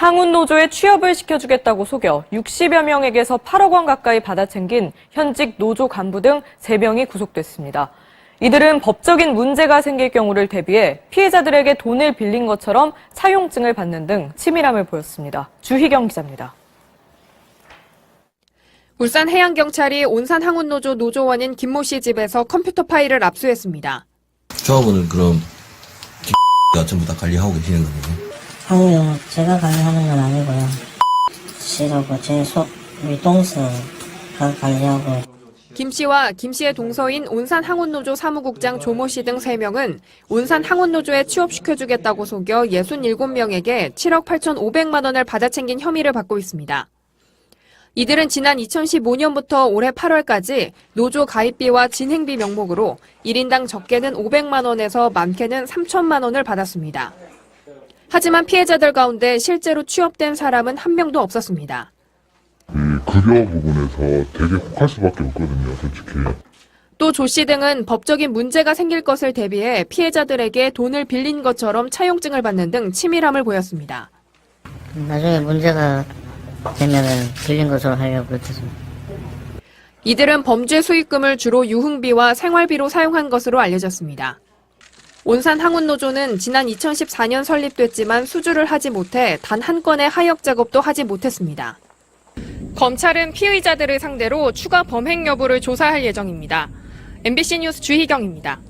항운 노조에 취업을 시켜주겠다고 속여 60여 명에게서 8억 원 가까이 받아챙긴 현직 노조 간부 등 3명이 구속됐습니다. 이들은 법적인 문제가 생길 경우를 대비해 피해자들에게 돈을 빌린 것처럼 차용증을 받는 등 치밀함을 보였습니다. 주희경 기자입니다. 울산 해양경찰이 온산 항운노조 노조원인 김모 씨 집에서 컴퓨터 파일을 압수했습니다. 조합원은 그럼 가 전부 다 관리하고 계시는 거네요. 항우용 제가 관리하는 건 아니고요. 씨라고 제속 위동서가 관리하고 김 씨와 김 씨의 동서인 온산 항운노조 사무국장 조모 씨 등 3명은 온산 항운노조에 취업시켜주겠다고 속여 67명에게 7억 8,500만 원을 받아 챙긴 혐의를 받고 있습니다. 이들은 지난 2015년부터 올해 8월까지 노조 가입비와 진행비 명목으로 1인당 적게는 500만 원에서 많게는 3천만 원을 받았습니다. 하지만 피해자들 가운데 실제로 취업된 사람은 한 명도 없었습니다. 이 급여 부분에서 되게 혹할 수밖에 없거든요, 솔직히. 또 조 씨 등은 법적인 문제가 생길 것을 대비해 피해자들에게 돈을 빌린 것처럼 차용증을 받는 등 치밀함을 보였습니다. 나중에 문제가 되면은 빌린 것으로 하려고 했습니다. 이들은 범죄 수익금을 주로 유흥비와 생활비로 사용한 것으로 알려졌습니다. 온산 항운노조는 지난 2014년 설립됐지만 수주를 하지 못해 단 한 건의 하역 작업도 하지 못했습니다. 검찰은 피의자들을 상대로 추가 범행 여부를 조사할 예정입니다. MBC 뉴스 주희경입니다.